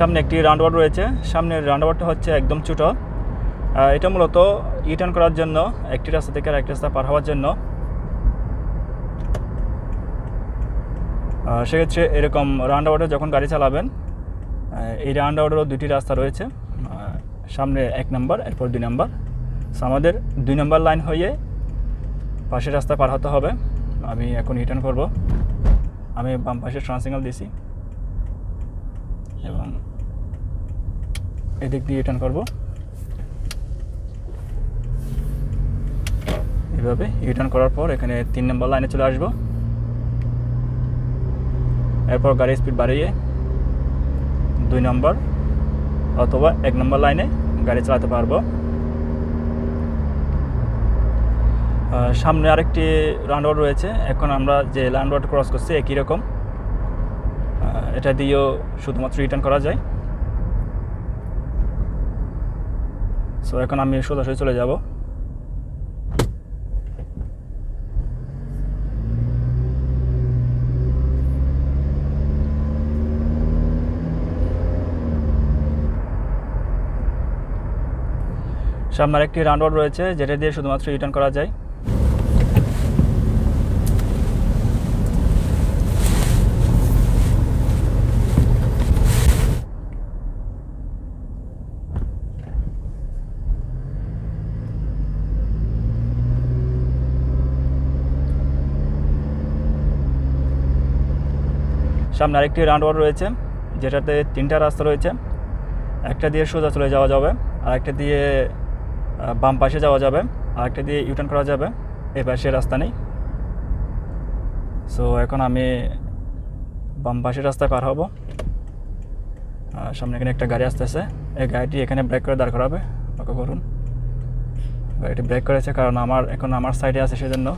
সামনে একটি রাউন্ডওয়ার্ড রয়েছে। সামনের রাউন্ডওয়ার্ডটা হচ্ছে একদম ছোটো। এটা মূলত ইটার্ন করার জন্য, একটি রাস্তা থেকে আরেকটি রাস্তা পার হওয়ার জন্য। সেক্ষেত্রে এরকম রাউন্ডওয়ার্ডে যখন গাড়ি চালাবেন এই রাউন্ডওয়ার্ডেরও দুটি রাস্তা রয়েছে। সামনে এক নম্বর, এরপর দুই নম্বর। আমাদের দুই নম্বর লাইন হয়ে পাশের রাস্তা পার হতে হবে। আমি এখন রিটার্ন করব। আমি বাম পাশে ট্রান্সিঙ্গাল দিছি এবং এদিক দিয়ে রিটার্ন করব। এভাবে রিটার্ন করার পর এখানে তিন নম্বর লাইনে চলে আসব। এরপর গাড়ি স্পিড বাড়িয়ে দুই নম্বর অথবা এক নম্বর লাইনে গাড়ি চালাতে পারব। সামনে আরেকটি রাউন্ড রয়েছে। এখন আমরা যে রাউন্ড ক্রস করছি একই রকম। এটা দিয়েও শুধুমাত্র রিটার্ন করা যায়। সো এখন আমি সোজাসুজি চলে যাব। সামনে একটি রাউন্ড রয়েছে, যেটা দিয়ে শুধুমাত্র রিটার্ন করা যায়। সামনে আরেকটি রাউন্ড রয়েছে, যেটাতে তিনটা রাস্তা রয়েছে। একটা দিয়ে সোজা চলে যাওয়া যাবে আর একটা দিয়ে বাম পাশে যাওয়া যাবে আর একটা দিয়ে ইউটার্ন করা যাবে। এ পাশে রাস্তা নেই। সো এখন আমি বাম পাশের রাস্তায় পার হব। আর সামনে এখানে একটা গাড়ি আসতেছে। এই গাড়িটি এখানে ব্রেক করে দাঁড় করাবে। লক্ষ্য করুন। গাড়িটি ব্রেক করেছে কারণ আমার, এখন আমার সাইডে আছে সেজন্য।